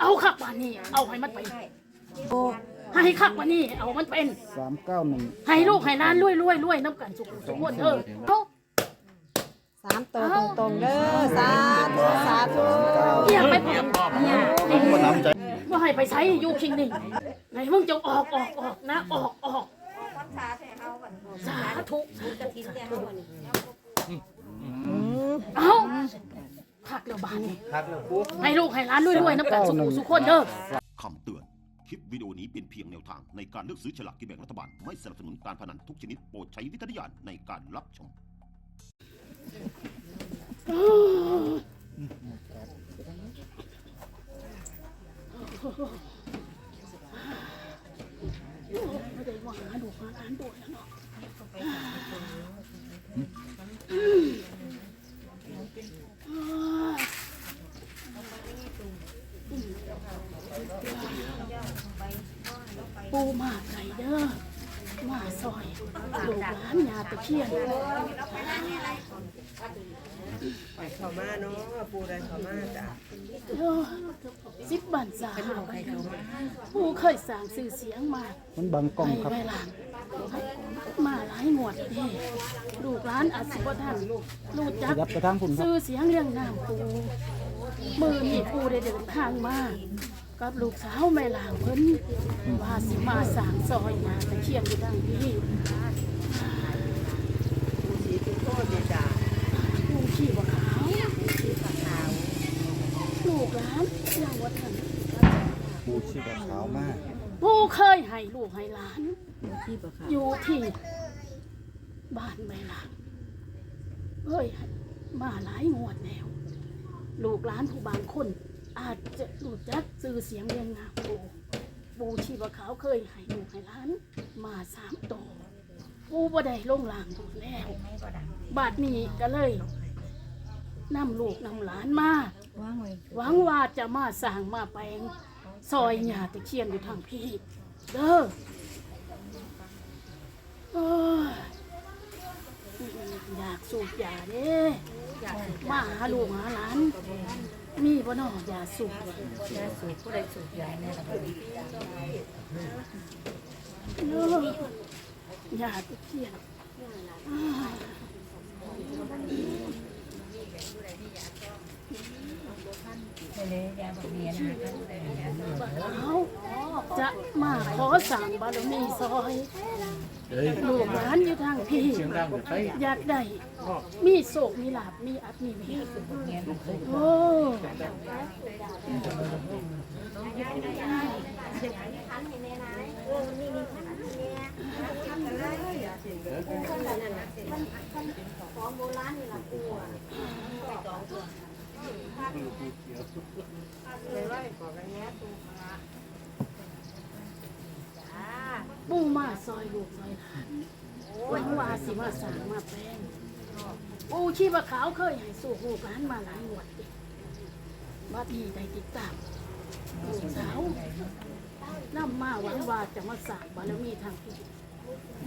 เอาคักว่านี่เอาให้มันเป็นให้คักว่านี่เอามันเป็นสามเก้าหนึ่งให้ลูกให้หล้านรวยรวยรวยน้ำกันสุขสุขคนเออเอาสามตัวตรงๆเด้อสาธุสาธุเอียงไปพอก็น้ำใจว่าให้ไปใช้อยู่คิงนี่ไงมึงจงออกออกออกนะออกออกสาธุสาธุสาธุเอา คักแล้วบานนี่ให้ลูกให้หล้านรวยรวยน้ำกันสุขสุขคนเด้อคำเตือน คลิปวิดีโอนี้เป็นเพียงแนวทางในการเลือกซื้อฉลากกินแบ่งรัฐบาล ไม่สนับสนุนการพนันทุกชนิดโปรดใช้วิจารณญาณในการรับชมไม่ได้ว่าหาดูหาหลานด้วยแล้วเนาะ ปูมาไก่เด้อมาซอยลูกหลานยาตะเคียนไปเข้ามาเนาะปูได้เข้ามาจ้ะเออสิบบันสาหาปูเคยสร้างสื่อเสียงมามันบังกล้องให้ครับไว้หลังมาหลายหมวดนี่ลูกร้านอาศิบทันลูกจักยับไปทางคุณครับซื้อเสียงเรื่องน้ำปูมือนี่ปูได้เดินทางมา กับลูกสาวแม่หลางเพิ่นว่าสิมาสร้างซอยนาตะเคียนอยู่ดังนี้ปูสีทุกโทษดีจ้ะปูขี้บ่ขาวลูกร้านยังวัดทันปูชีพขาวมากปูเคยให้ลูกให้หลาน อยู่ที่บ้านแม่หลางเฮ้ยมาหลายงวดแล้ว ลูกหลานผู้บางคน อาจจะรู้จักซื้อเสียงเรียงงามปูปูชีวขาวเคยให้ลูกให้หลาน มาสามโตวปูบ่ได้ลงหลางดูแล้ว บาดนี้ก็เลยนำลูกนำหลานมาหวังว่าจะมาสร้างมาแปลง ซอยหญ้าตะเคียนอยู่ทางพี่ เด้อโอ้ยอยากสูบยาเด้มาหาลูกหาหลาน มีบ่น้องยาสูบยาสูบผู้ใดสูบยาเนี่ยยาตะเคียนอ้ายเขาจะมาขอสั่งบารมีซอย ลูกหลานอยู่ทางพี่อยากได้ มีโศกมีลาบมีอัดมีเวียโอ้ ปูมาซอยลูกซอยหลานหวังว่าสิมาสร้างมาแปลงปูชีพขาวเคยให้สู่ลูกหลานมาหลายงวดติดบัดนี้ได้ติดตามลูกสาวนำมาหวังว่าจะมาสร้างบารมีทางพี่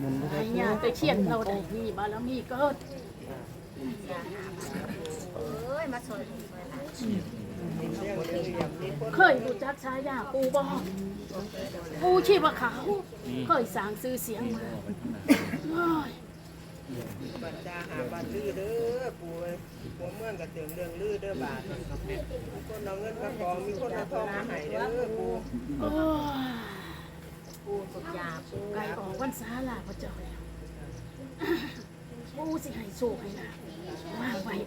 มันไม่ได้ให้ญาติเชียนเราได้มีบารมีเกิดเเคยรู้จักชายาปูบอปูชีพขาวเคยสร้างซื้อเสียงมาโอ้ยบัดจาหาบัดลือเด้อปูเอ้ยหัวเมืองก็เติมเรื่องลือเด้อบาทมีคนเอาเงินมากองมีคนเอาทองมาให้เด้อปูโอ้ยปูสุดยาปูไก่ออกวันสาลาพระเจ้าแล้วปูสิให้โชคให้ลาภมาไว้น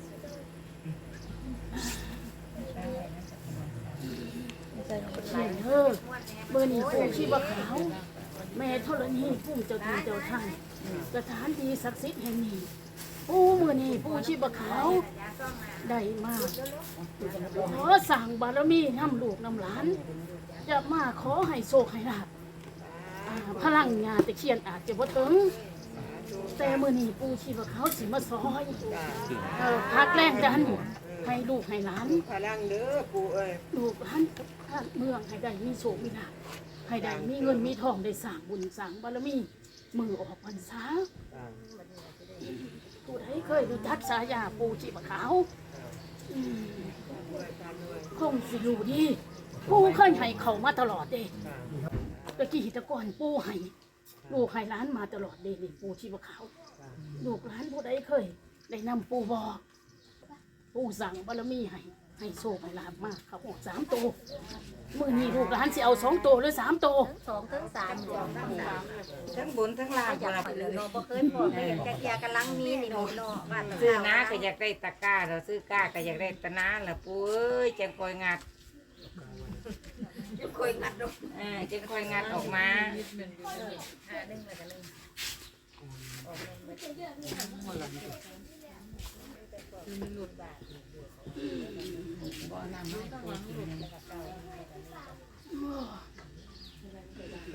ี่ เด้อเบอร์นี้ปูชีพขาวแม่ธรณีผู้เจ้าที่เจ้าทางสถานที่ศักดิ์สิทธิ์แห่งนี้ปูเมื่อนี้ปูชีพขาวได้มากขอสั่งบารมีน้ำลูกน้ำหลานจะมาขอให้โชคให้ลาบพลังงานตะเคียนอาจจะบ่ถึงแต่เมื่อนี้ปูชีพขาวสิมาซอยออพักแรงดัน ให้ลูกให้หลานพลังเด้อปูเอ้ยลูกหลานท่านเมืองให้ได้มีโชคมีลาภให้ได้มีเงินมีทองได้สร้างบุญสร้างบารมีมือออกพรรษาผู้ใดเคยรู้จักสายาปูชีพขาวอืมคงสิอยู่ดีปูเคยให้เขามาตลอดเด้ตะกี้แตะก่อนปูให้ลูกให้ร้านมาตลอดเด้นี่ปูชีวขาว ลูกร้านผู้ใดเคย ได้นำปูบอก ปูสั่งบารมีให้ให้โชคให้ลาบมากเขาบอกสามตัวมื่อนี้ลูกร้านสิเอาสองตัวหรือสามตัวสองถึงสามเดือนตั้งสามทั้งบนทั้งล่างอยากไปเลยเนาะบ่เคยพอได้อยากจะเกียร์กำลังมีนี่เนาะเนาะบ้านซื้อนาก็อยากได้ตะกร้าเราซื้อก้าก็อยากได้ตะนาละปูเอ้ยจังคอยงัดเคยงัดดอกเออจังคอยงัดออกมาหาหนึ่งแล้วก็หนึ่ง เป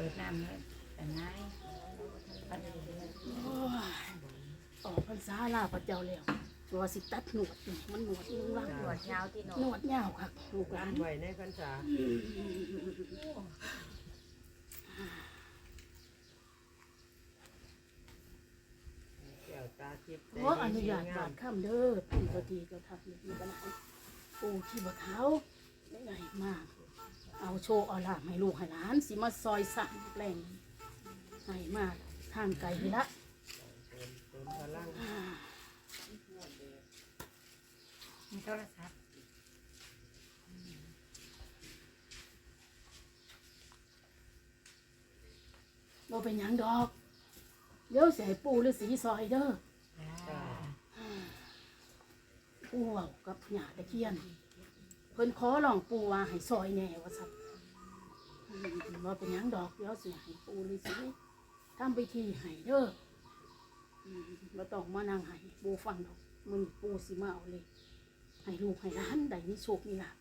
ิดน้ำเลยแต่นายออกพรรษาลาพระเจ้าแล้วตัวสิตัดหนวดนี่มันหนวดมึงล่างหนวดยาวที่เนาะหนวดยาวครับลูกหลาน ไว้ในพรรษาแวตาทิพย์ขออนุญาตบาดข้ามเด้อพี่ตัวทีเจ้าทัพนี่มีปัญหาปูขี้บะเขาได้ไงมาก เอาโชว์เอาลาบให้ลูกให้หลานสิมาซอยสั่งแรงให้มากทางไกลไปละมีโทรศัพท์บ่เป็นยังดอกเดี๋ยวสิให้ปูหรือสีซอยเด้อ จ้า ปูเว้ากับหญ้าตะเคียนเพิ่นขอลองปูว่าให้ซอยแหน่ว่าซั่นอืมบ่เป็นหยังดอกเดี๋ยวสิให้ปูเลยสิทำพิธีให้เด้ออืมบ่ต้องมานั่งให้ปูฟังดอกมึงปูสิมาเอาเลย ให้ลูกให้หลานได้มีโชคมีลาภ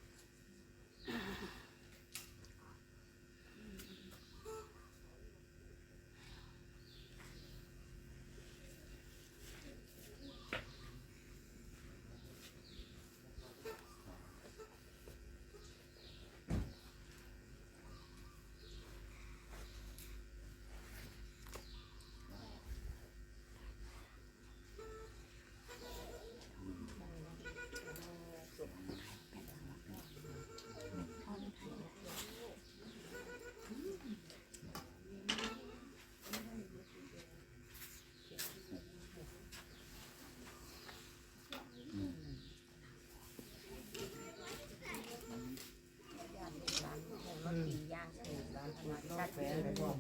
ย่างสูงชัดเจน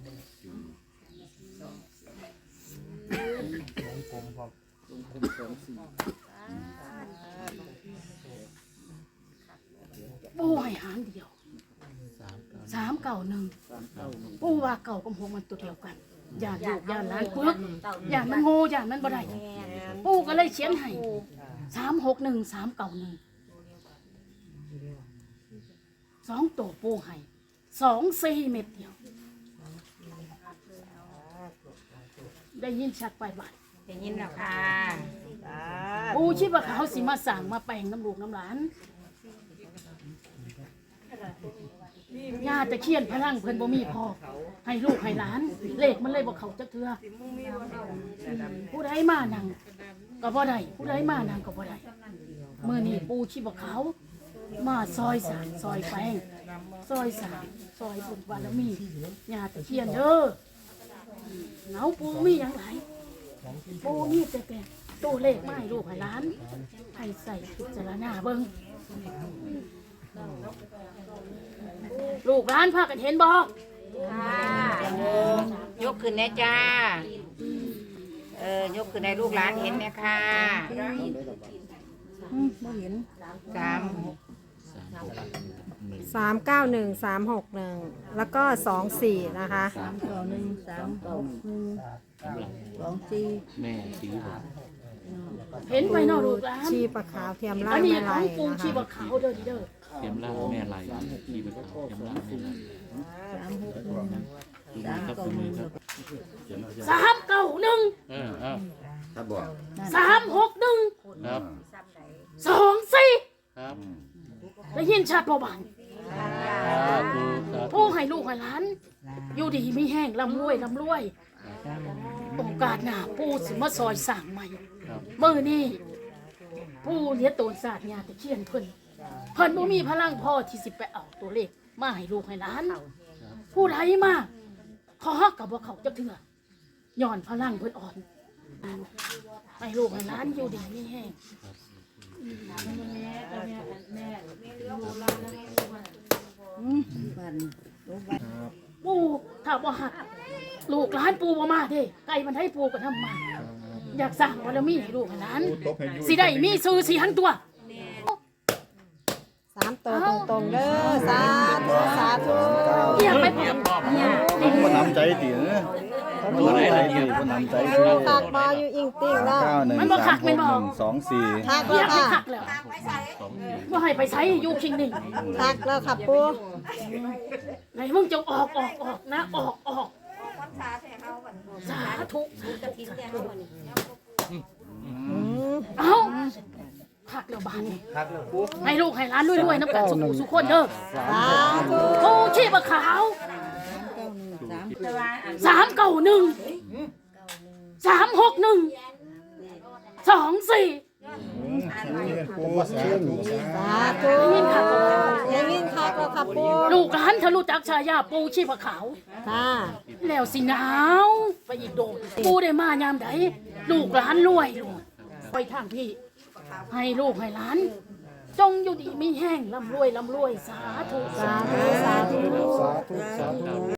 ปูให้หางเดียวสามเก่าหนึ่งปูว่าเก่ากับหกมันตัวเดียวกัน อย่าลูกอย่าหลานปึกอย่ามันโง่อย่ามันบ่ได้ปูก็เลยเขียนให้สามหกหนึ่งสามเก่าหนึ่งสองตัวปูให้สองสี่เม็ดเดียว ได้ยินชัดไปบัดได้ยินแล้วค่ะจ้าปูชิดว่าเขาสิมาสั่งมาแปลงน้ำลูกน้ำหลาน ญาตะเคียนพลังเพิ่นบ่มีพอ ให้ลูกให้หลาน เลขมันเลยบ่เข้าจักเทื่อผู้ใดมานั่งก็บ่ได้ผู้ใดมานั่งก็บ่ได้มื้อนี้ปูชีบ่เขาวมาซอยสารซอยแป้งซอยสารซอยบุญบารมีญาตะเคียนเด้ออืมเหงาปูมีหยังหลายปูมีแต่แต่ตัวเลขมาให้ลูกให้หลานให้ใส่พิจารณาเบิ่ง ลูกหลานพากันเห็นบ่ยกขึ้นแน่จ้า เออยกขึ้นในลูกหลานเห็นไหมค่ะสามสามเก้าหนึ่งสามหกหนึ่งแล้วก็สองสี่นะคะแม่สีบอกเห็นไปเนาะลูกหลานชีประขาวเทียมไล่อันนี้แม่ขไรองปูนะชีบะคะขาวเด้อเด้อ เตรียมล่างแม่ไรที่ไปเขาเตรียมล่างแม่ไรดูมือครับดูมือครับสามเก้าหนึ่งเออเอาครับบอกสามหกหนึ่งครับซ้ำไหนสองสี่ครับได้ยินชัดบ่บังสาธุสาธุผู้ให้ลูกให้หลาน อยู่ดีมีแห้งลำรวยลำรวยโอกาสหน้าปู่สิมาซอยสั่งใหม่ครับมื้อนี้ปู่เหลียโตนศาสตร์ญาติเขียนเพิ่นเพิ่นบ่มีพลังพอที่สิไปเอาตัวเลขมาให้ลูกให้หลานผู้ใดมาขอกับว่าเขาจะเถื่อย้อนพลังเพิ่นอ่อนให้ลูกให้หลานอยู่ดีนี่แห้งอืมปูถ้าว่าหักลูกหลานปูบ่มาเด้ไก่มันให้ปูก็ทำมา อยากสร้างบารมีให้ลูกให้หลานสิได้มีซื้อสีหันตัวสามตัว ตรงๆเด้อสาธุสาธุเกี่ยงไปพอมันน้ำใจดีนะมันน้ำใจดีมันน้ำใจดีตากบออยู่อิงติ่งแล้วเก้าหนึ่งสามหกหนึ่งสองสี่ทักแล้วค่ะขักแล้วว่าให้ไปใช้อยู่คิงนึ่งทักแล้วค่ะปูไหนมึงจงออกออกออกนะออกออกวัดชาใส่เฮาบัดสาธุ กระถิ่นแต่เฮาบัดนี้ อืม เอาขักแล้ว บานนี่ให้ลูกให้หล้านด้วยๆน้ำกันสุขุสุขคนเด้อสาธุโอ้ชีพขาวสามเก้าหนึ่งสามหกหนึ่งสองสี่ปูสาธุสาธุยังยินทักแล้วค่ะปูลูกหลานทะลุจักชายาปูชีพขาว ค่ะแล้วสิหนาวไปอีกโดดปูได้มายามใดลูกหลานรวยลูกไปทางพี่ ให้ลูกให้หลาน จงอยู่ดีมีแห้งร่ำรวยร่ำรวยสาธุ สาธุ สาธุ สาธุสาธุ